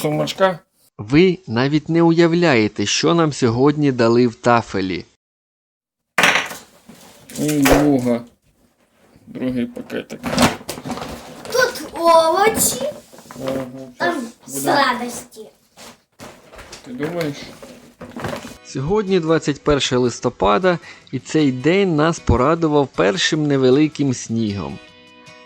Сумочка. Ви навіть не уявляєте, що нам сьогодні дали в тафелі. І друга. Другий пакетик. Тут овочі, Ага, там сладості. Ти думаєш? Сьогодні 21 листопада, і цей день нас порадував першим невеликим снігом.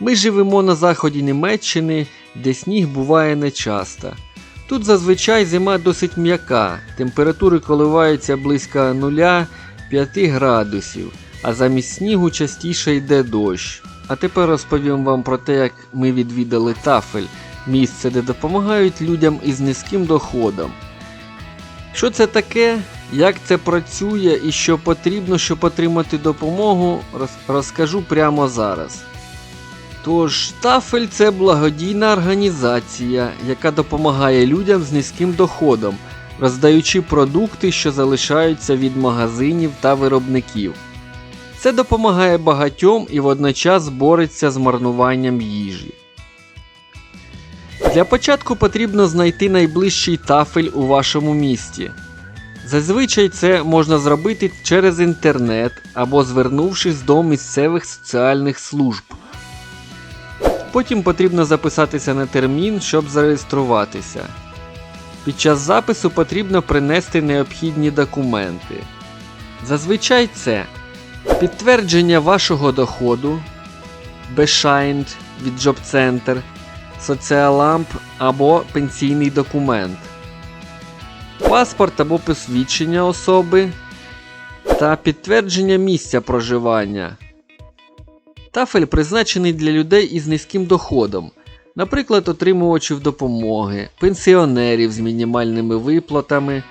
Ми живемо на заході Німеччини, де сніг буває нечасто. Тут зазвичай зима досить м'яка, температури коливаються близько 0-5 градусів, а замість снігу частіше йде дощ. А тепер розповім вам про те, як ми відвідали тафель, місце, де допомагають людям із низьким доходом. Що це таке, як це працює і що потрібно, щоб отримати допомогу, розкажу прямо зараз. Тож, Тафель це благодійна організація, яка допомагає людям з низьким доходом, роздаючи продукти, що залишаються від магазинів та виробників. Це допомагає багатьом і водночас бореться з марнуванням їжі. Для початку потрібно знайти найближчий тафель у вашому місті. Зазвичай це можна зробити через інтернет або звернувшись до місцевих соціальних служб. Потім потрібно записатися на термін, щоб зареєструватися. Під час запису потрібно принести необхідні документи. Зазвичай це підтвердження вашого доходу, Bescheid від Center, соціаламп або пенсійний документ, паспорт або посвідчення особи та підтвердження місця проживання. Тафель призначений для людей із низьким доходом, наприклад, отримувачів допомоги, пенсіонерів з мінімальними виплатами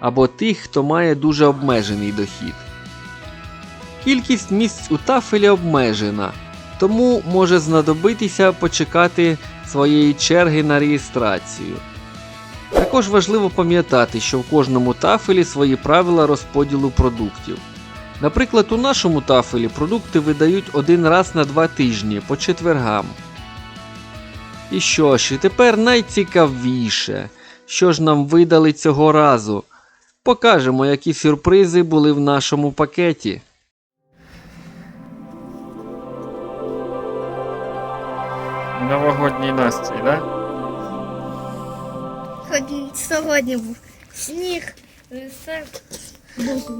або тих, хто має дуже обмежений дохід. Кількість місць у тафелі обмежена, тому може знадобитися почекати своєї черги на реєстрацію. Також важливо пам'ятати, що в кожному тафелі свої правила розподілу продуктів. Наприклад, у нашому тафелі продукти видають один раз на два тижні по четвергам. І що ж, і тепер найцікавіше, що ж нам видали цього разу. Покажемо, які сюрпризи були в нашому пакеті. Новогодній настрій, да? Сьогодні був сніг, і все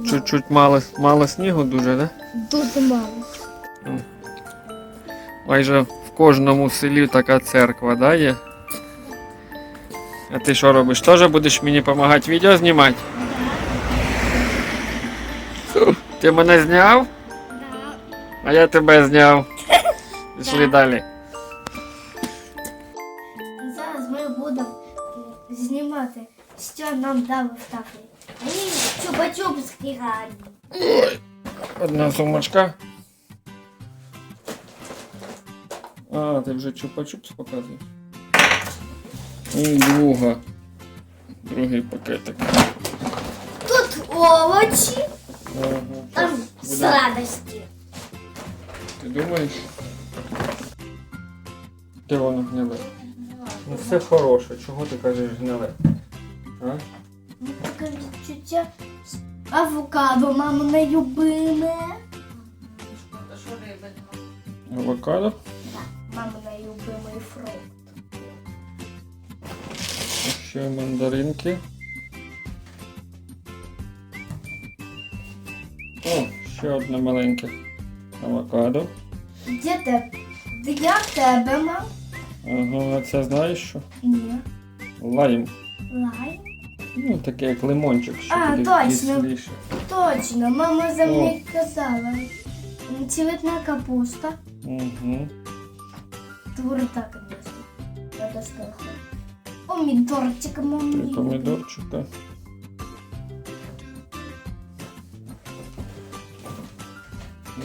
Чуть-чуть мало, мало снігу дуже, да? дуже мало. Майже в кожному селі така церква, да, є? А ти що робиш? Теж будеш мені допомагати відео знімати? Ти мене зняв? А я тебе зняв. Пішли Да. далі. Зараз ми будемо знімати, що нам дали в тафлі. І чупа-чупські гарні. Одна сумочка. А, ти вже чупа-чупс показуєш. І друга. Другий пакетик. Тут овочі, Ага, там буде. сладості. Ти думаєш? Де воно гниле? Ну все хороше, чого ти кажеш гниле? А? З авокадо, мамо, не любиме. Авокадо? Мама любимий фрукт. Ще мандаринки. О, ще одне маленьке авокадо. Де те? Для тебе, мам? Ага, це знаєш що? Ні. Лайм. Лайм? Ну, таке як лимончик, що А, буде точно. кисліше. Точно, мама за мною казала. Цвітна капуста. Угу. Тверда, конечно. Надо страху. Помідорчик, Три мамі. помідорчика.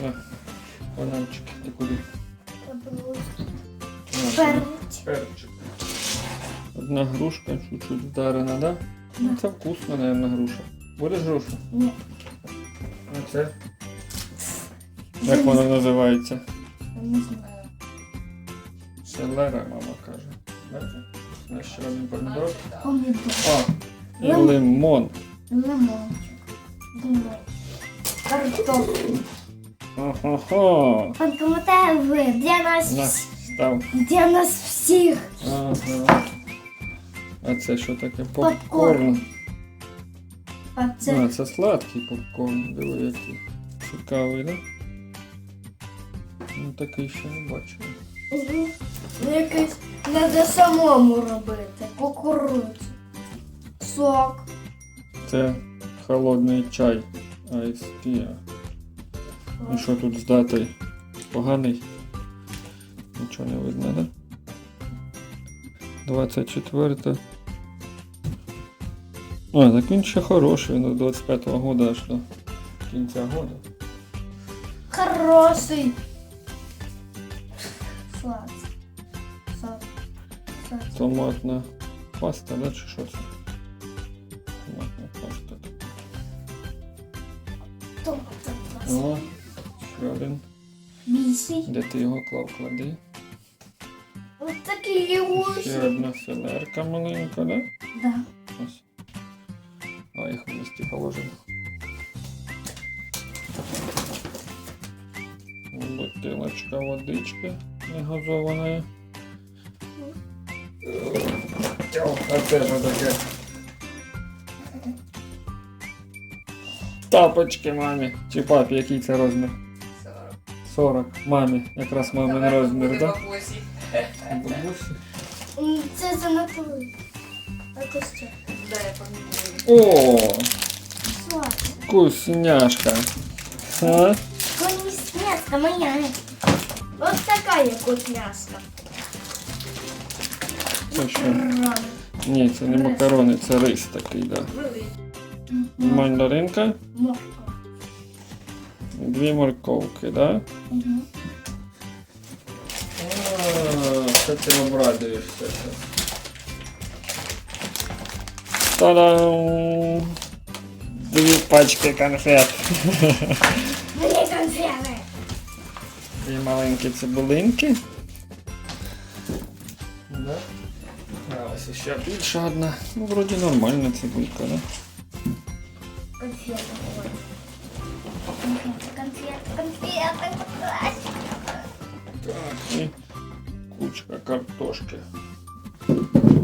На, бананчики, ти куди? Перець. Перчик. Одна грушка, чуть-чуть вдарена, да? Ну, це вкусно, наверное, груша. Будеш грушу? Ні. А це? Як воно називається? Не знаю. Селера, мама каже. Бачиш? У ще один помідор. Помідор. А, і Лим- лимон. Лимончик. Лимончик. Картофель. Ого-го. Пам'ятає ви, для нас, вс- став. для нас всіх. Ага. А це що таке? Попкорн. А це А, це сладкий попкорн. Диви, який. Цікавий, да? Ну такий ще не бачив. Угу. якийсь треба самому робити. Кукурудзу. Сок. Це холодний чай. Айспія. І що тут з датою? Поганий? Нічого не видно, да? 24. А, так він ще хороший, він до 25-го года аж до кінця года. Хороший. Сок. Сок. Томатна паста, да, чи що це? Томатна паста. Томатний О, ще один. Більший. Де ти його клав, клади. Ось такий Ще лягуший. одна селерка маленька, да? Да. Ось. Вместе положимо. Бутилочка водички негазованої. А це таке? Тапочки мамі. Чи папі, який це розмір? 40. Мамі. Якраз мамин розмір, так? Да? Бабусі. Це занадто. А то що? О, Сладкий. Вкусняшка. А? Вкусняшка моя. Ось така є вкусняшка. Це що? Ні, це не макарони, це рис такий, да. Мандаринка, Морква. дві морковки, да? Мгм. А, Це ти обрадуєшся. Та-дам! Пачки конфет. Мені конфети. Дві маленькі цибулинки. Да? А ось ще більша одна. Ну, вроді нормальна цибулька, да? Конфети. Конфети, конфети, конфети. Так, і кучка картошки.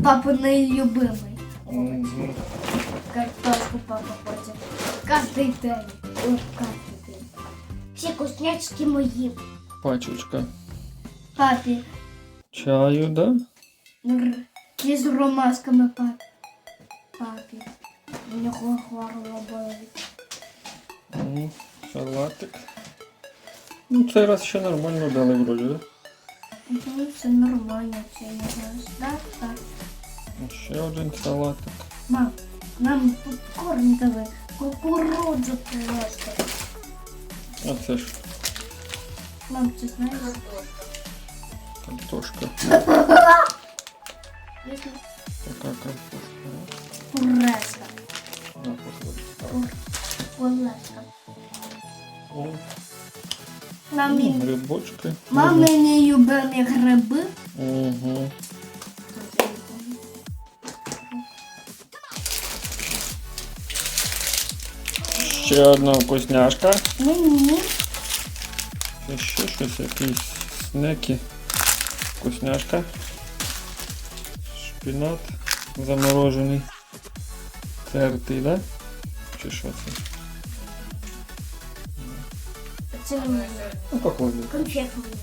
Папа найлюбимий. Картошку папа хоче. Кожний день. Ой, кожний день. Всі вкуснячки мої. Пачечка Папі. чаю, да? Р- І з ромашками папі. Папі. У нього горло болить. М, Салатик. Ну, цей раз ще нормально дали вроді, да? Ну, все нормально, це не знаю. Так, так. Ще один салатик. Мам, нам попкорн дали. Кукурудзу просто. А це ж Мам, ти знаєш? картошка. Така картошка. Куреска. На, походу. Куреска. О, Мамі, грибочки. мамині любимі гриби. Угу. Ще одна вкусняшка. Мені. І ще щось, якісь снеки. Вкусняшка. Шпінат заморожений. Тертий, да? Чи що це? Це. Ну, похоже. Конфет мені.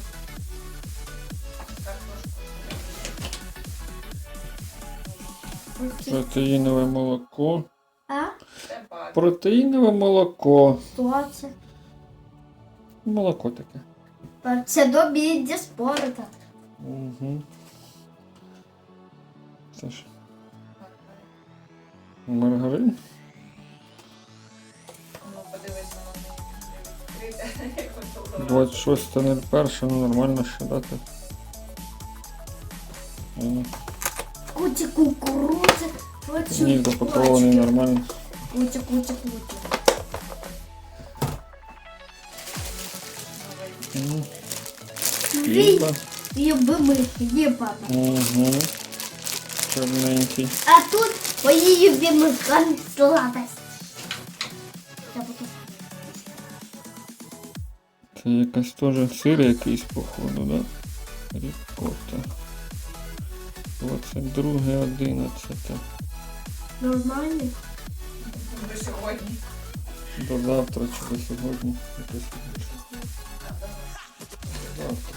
Протеїнове молоко. Протеїнове молоко. Що це? Молоко таке. Це добі для спорту. Угу. Це ж. Маргарин? Ну, подивись на мене. 26 не перше, ну нормально ще дати. Куча кукурудзи. Ні, запакований нормально. Куча, куча, куча. М, Твій Хліба. любимий. Угу. Чорненький. А тут мои любимые сладости. Я буду. Це якась теж сир якийсь, походу, да? Рікота. 22 11 Нормально? До сьогодні. До завтра чи до сьогодні. Завтра.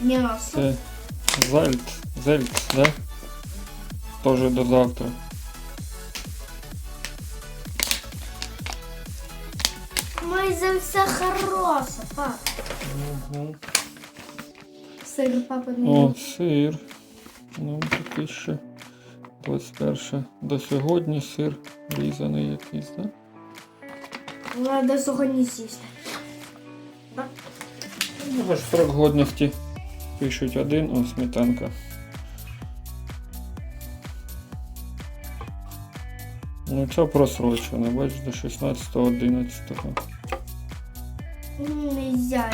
Мясо. Це зальт, зельт, да? Тоже до завтра. Майже все хороше, пап. Угу. Сир папа не О, сир. Ну, такий ще 21 до сьогодні сир різаний якийсь, да? Надо сьогодні з'їсти. Ну, ж срок годності пишуть один, о, сметанка. Ну, це просрочено, бачиш, до 16.11. Нельзя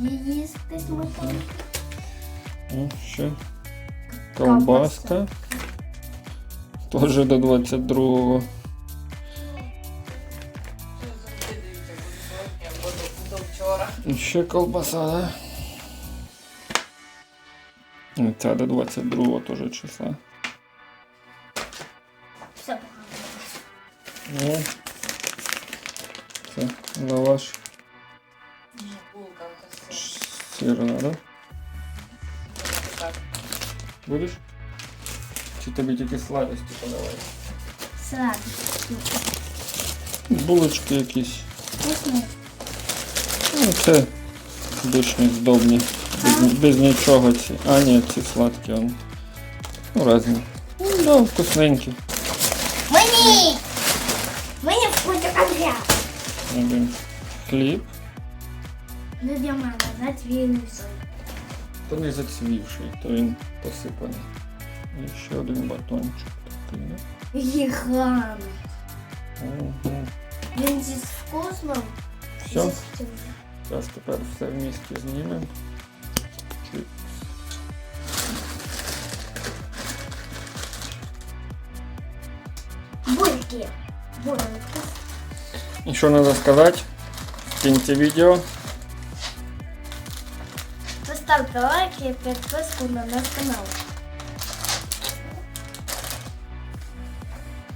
її їсти сметану. Ну, ще ковбаска. Теж до 22-го. Що завжди дивіться, буде сьогодні або до, до вчора. І Ще ковбаса, да? І Ця до 22-го теж числа. Все. Ну, це лаваш Булка ота все. сирна, да? Так. Будеш? Чи тобі тільки сладості подавати? Сладкий. Булочки якісь. Вкусний. Ну, це обичні здобні. Без, без нічого ці. А, ні, ці сладкі. Он. Ну, різні. Ну, да, вкусненькі. Мені! Мені вкусить конфет. Один хліб. Не для мене, за. То не зацвівший, то він посипаний. І ще один батончик такий, да? Гігант. Угу. Він зі вкусом. Все, зі цим. зараз тепер все вмісті знімемо. Чик. Бульки. Бульки. І що треба сказати в кінці відео? Поставте лайки і підписку на наш канал.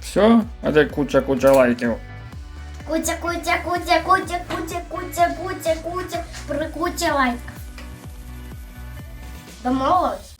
Все? А де куча-куча лайків. Куча, куча, куча, кутя, куча, кутя, кутя, кутя, прикутя лайк. Домовились?